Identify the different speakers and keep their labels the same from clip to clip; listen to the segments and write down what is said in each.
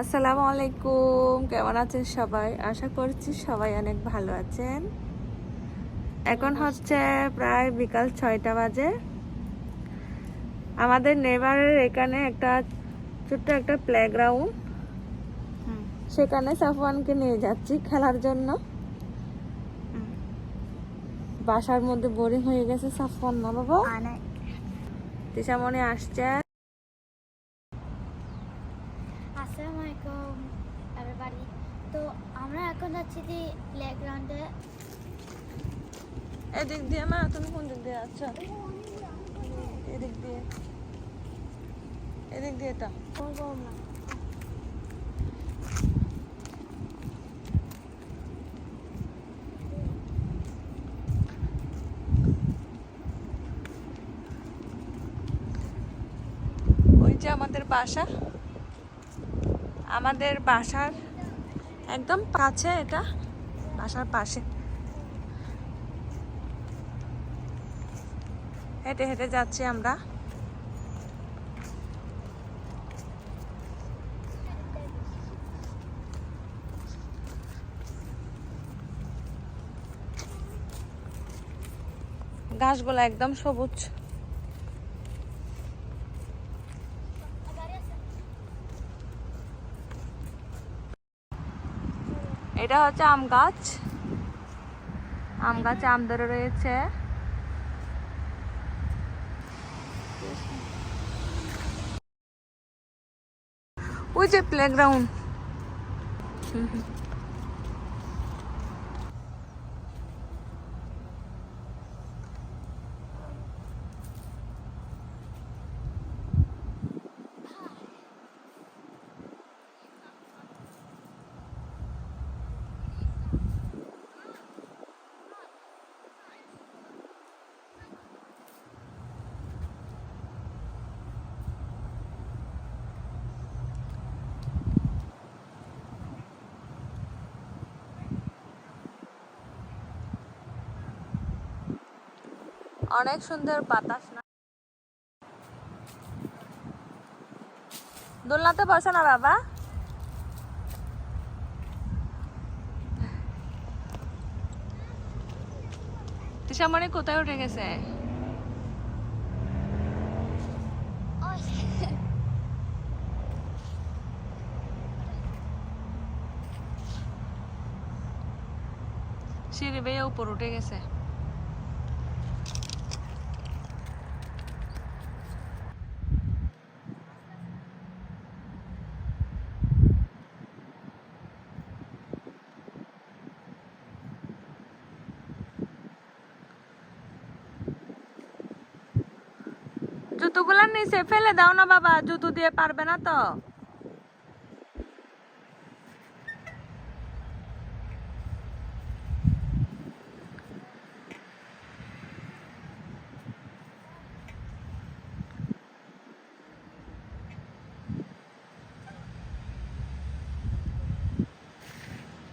Speaker 1: আসসালামু আলাইকুম কেমন আছেন সবাই? আশা করছি সবাই অনেক ভালো আছেন। এখন হচ্ছে প্রায় বিকাল ছয়টা বাজে। আমাদের নেবারের এখানে একটা ছোট্ট একটা প্লেগ্রাউন্ড সেখানে সাফওয়ানকে নিয়ে যাচ্ছি খেলার জন্য। বাসার মধ্যে বোরিং হয়ে গেছে সাফওয়ান না বাবা। তিশামণি আসছে
Speaker 2: আসসালামু আলাইকুম এভরিবাডি তো আমরা এখন যাচ্ছি যে প্লেগ্রাউন্ডে
Speaker 1: এদিক দিয়ে, মা, তুমি কোন দিক দিয়ে যাচ্ছ? এদিক দিয়ে। এদিক দিয়ে তো ওই যে আমাদের বাসা। আমাদের বাসার একদম কাছে এটা, বাসার পাশে। হেঁটে হেঁটে যাচ্ছি আমরা। ঘাসগুলো একদম সবুজ। এটা হচ্ছে আম গাছ। আম গাছে আম ধরে রয়েছে। ওই যে প্লেগ্রাউন্ড অনেক সুন্দর বাতাস না। দোলনাতে বসো না, বাবা। তিশামণি কোথায় উঠে গেছে? সিঁড়ি বেয়ে উপর উঠে গেছে। জুতোগুলার নিচে ফেলে দাও না বাবা জুতো দিয়ে পারবে না তো।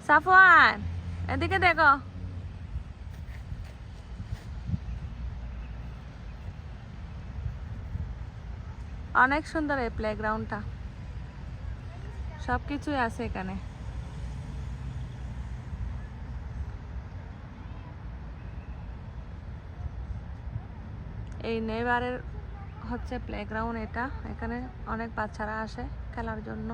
Speaker 1: সাফওয়ান এদিকে দেখো। অনেক সুন্দর এই প্লেগ্রাউন্ডটা সব কিছুই আছে এখানে। এই নেবারের হচ্ছে প্লেগ্রাউন্ড এটা। এখানে অনেক বাচ্চারা আসে খেলার জন্য।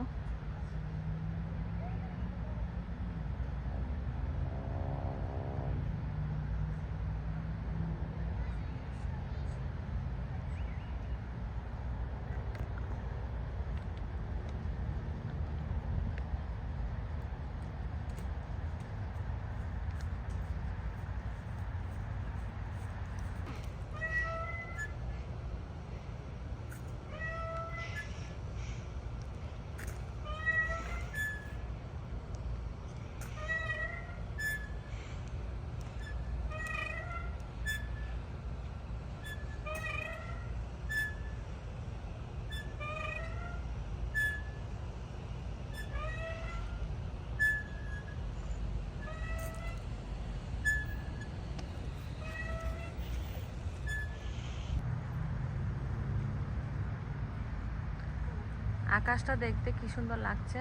Speaker 1: আকাশটা দেখতে কি সুন্দর লাগছে?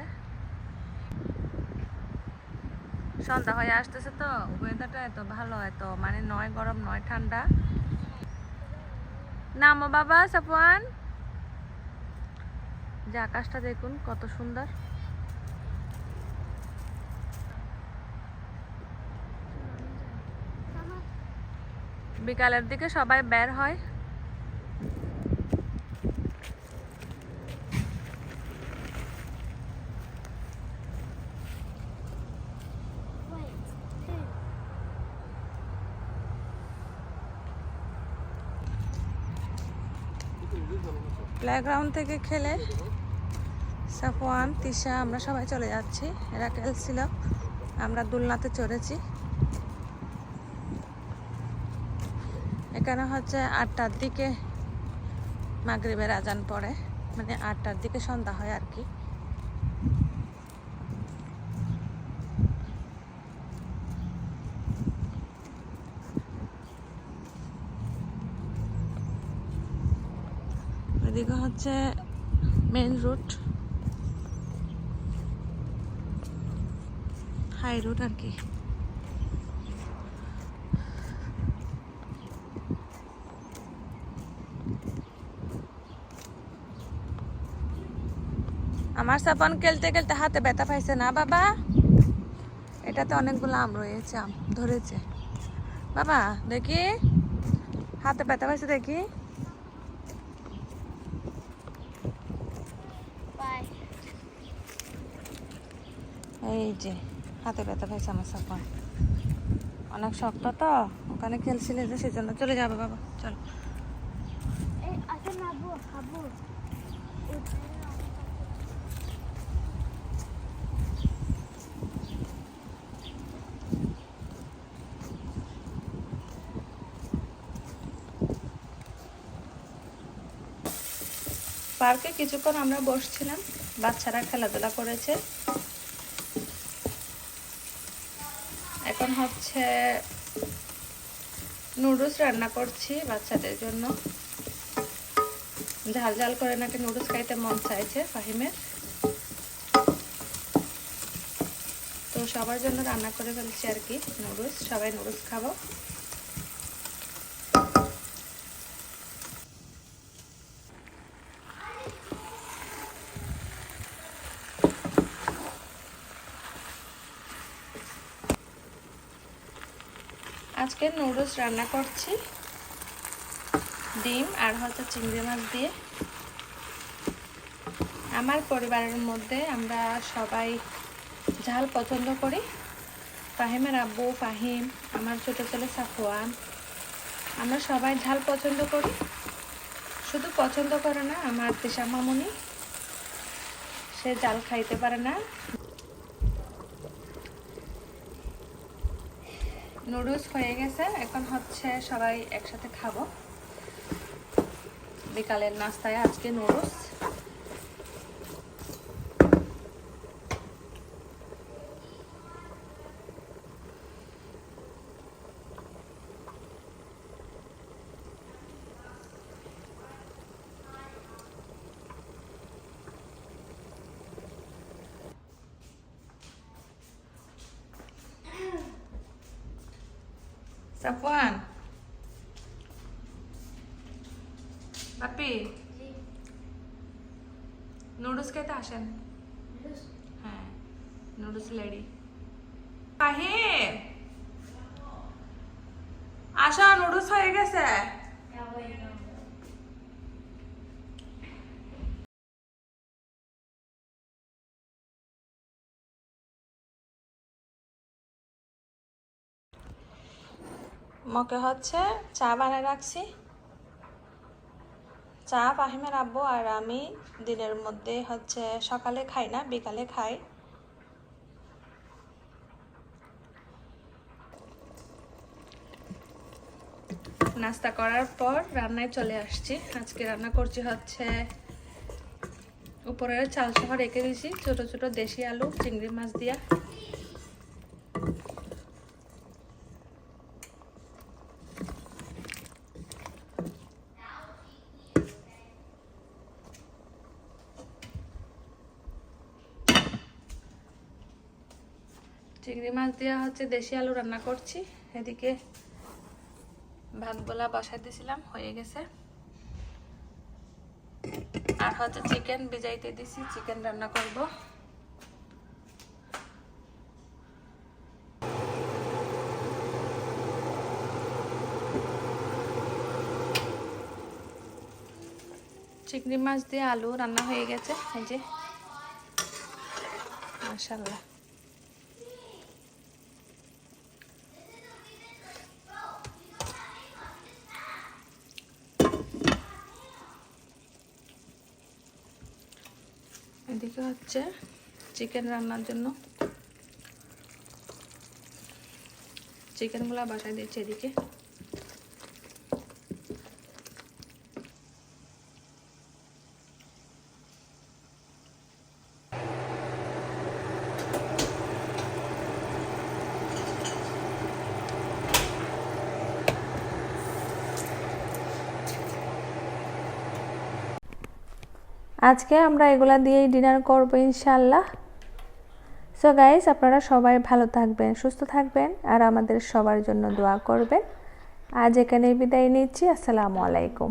Speaker 1: সন্ধ্যা হয়ে আসতেছে তো ওয়েদারটা এত ভালো, এত মানে নয় গরম, নয় ঠান্ডা। নামো বাবা, সাফওয়ান। যে আকাশটা দেখুন, কত সুন্দর। বিকালের দিকে সবাই বের হয়। প্লেগ্রাউন্ড থেকে খেলে সাফওয়ান, তিশা, আমরা সবাই চলে যাচ্ছি। এরা খেলছিল আমরা দুলনাতে চড়েছি। এখানে হচ্ছে আটটার দিকে মাগরিবের আজান পড়ে মানে আটটার দিকে সন্ধ্যা হয় আর কি। এদিকে হচ্ছে মেন রুট হাই রুট আর কি। আমার সাপান খেলতে খেলতে হাতে ব্যথা পাইছে না বাবা? এটাতে অনেকগুলো আম রয়েছে, আম ধরেছে। বাবা, দেখি। হাতে ব্যথা পাইছে দেখি। এই যে হাতে ব্যথা পাইছে আমার সাপান অনেক শক্ত তো ওখানে খেলছিলে যে সেজন্য চলে যাবে বাবা চলো। পার্কে কিছুক্ষণ আমরা বসছিলাম বাচ্চারা খেলাধুলা করেছে এখন হচ্ছে নুডলস রান্না করছি বাচ্চাদের জন্য। ঝাল ঝাল করে নাকি নুডলস খাইতে মন চাইছে ফাহিমের। তো সবার জন্য রান্না করে ফেলছি আর কি নুডলস, সবাই নুডলস খাব। আজকে নুডলস রান্না করছি। ডিম আর হচ্ছে চিংড়ি মাছ দিয়ে। আমার পরিবারের মধ্যে আমরা সবাই ঝাল পছন্দ করি। ফাহিমের আব্বু, ফাহিম, আমার ছোট ছেলে সাফওয়ান, আমরা সবাই ঝাল পছন্দ করি। শুধু পছন্দ করে না, আমার তিশা মামুনি, সে জাল খাইতে পারে না। নুডলস হয়ে গেছে। এখন হচ্ছে সবাই একসাথে খাব। বিকালের নাস্তায় আজকে নুডলস। সাফওয়ান বাপি নুডলস খেতে আসেন হ্যাঁ নুডলস লেডি কাহিম আসো নুডলস হয়ে গেছে মকে হচ্ছে চা বানিয়ে রাখছি। চা ফাহিমের আব্বু আর আমি দিনের মধ্যে হচ্ছে সকালে খাই না, বিকালে খাই। নাস্তা করার পর রান্নায় চলে আসছি। আজকে রান্না করছি হচ্ছে উপরের চাল সহ রেখে দিয়েছি, ছোট ছোট দেশি আলু, চিংড়ি মাছ দিয়া। চিংড়ি মাছ দিয়ে হচ্ছে দেশি আলু রান্না করছি। এদিকে ভাত ভাতগুলা বসাই দিয়েছিলাম হয়ে গেছে। আর হচ্ছে চিকেন ভিজাইতে দিছি, চিকেন রান্না করব। চিংড়ি মাছ দিয়ে আলু রান্না হয়ে গেছে, এই যে। মাশাল্লাহ এদিকে হচ্ছে চিকেন রান্নার জন্য। চিকেনগুলো বাসায় দিচ্ছে এদিকে। আজকে আমরা এগুলা দিয়েই ডিনার করব ইনশাল্লাহ সো গাইস আপনারা সবাই ভালো থাকবেন, সুস্থ থাকবেন, আর আমাদের সবার জন্য দোয়া করবেন। আজ এখানে বিদায় নিচ্ছি, আসসালামু আলাইকুম।